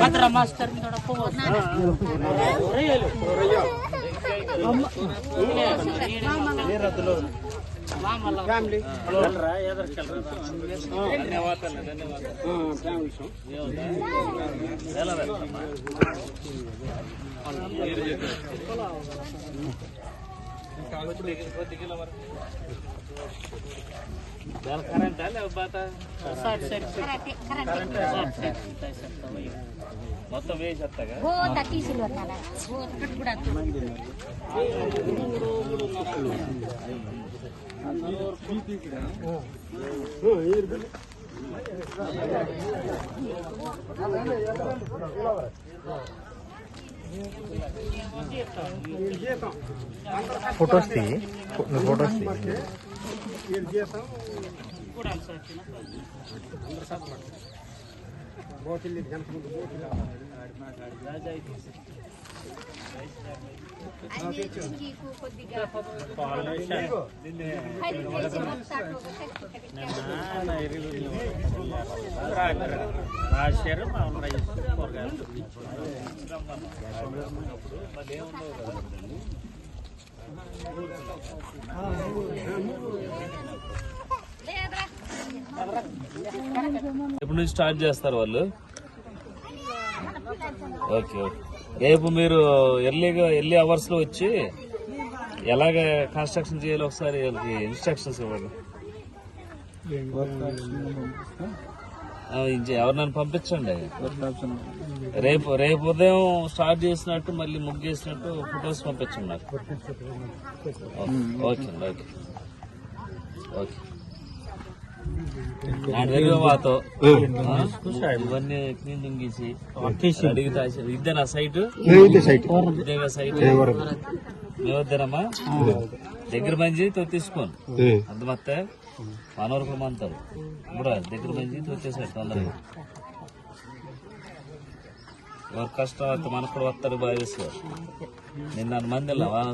ಭದ್ರ master family మొత్తం వేసేస్తాగా Kalau photos తీ నువ్వు ఫొటోస్ తీ కొద్దిగా ఫైల్ రాశారు మామూలు కూరగాయలు ఎప్పటి నుంచి స్టార్ట్ చేస్తారు వాళ్ళు? Okay okay. రేపు మీరు ఎర్లీగా ఎర్లీ అవర్స్లో వచ్చి ఎలాగ కన్స్ట్రక్షన్ చేయాలో ఒకసారి వాళ్ళకి ఇన్స్ట్రక్షన్స్ ఇవ్వండి. ఎవరినైనా పంపించండి? రేపు రేపు ఉదయం స్టార్ట్ చేసినట్టు మళ్ళీ ముగ్గేసినట్టు ఫొటోస్ పంపించండి నాకు. ఓకే అండి ఓకే. ఓకే. ఇవన్నీ గీసి అడిగితే ఇదేనా సైట్. ఇదేగా సైట్ దగ్గర మంచి తో తీసుకోను అంత మొత్తే మనవరకు అంటారు. ఇప్పుడు దగ్గర మంచి వచ్చేసాడు తొందరగా. ఎవరు కష్టం అయితే మనకు కూడా వస్తారు భావిస్తారు నిన్న మంది వాన